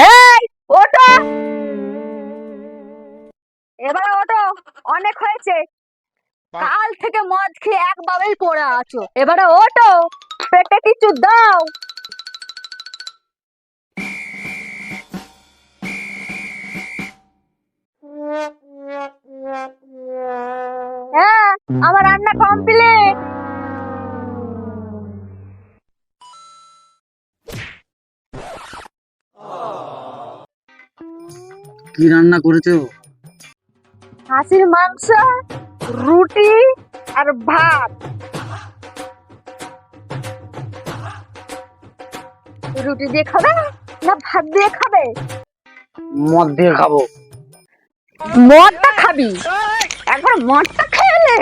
এই ওটো এবার ওটো অনেক হয়েছে। কাল থেকে মদ খেয়ে একভাবেই পড়ে আছো। এবারে ওটো পেটে কিছু দাও। হ্যাঁ আমার রান্না কমপ্লিট কি রান্না করেছ? হাসির মাংস রুটি আর ভাত। রুটি দিয়ে খাবে না ভাত দিয়ে খাবে? মদ দিয়ে খাব। মদটা খাবি? একবার মদটা নে।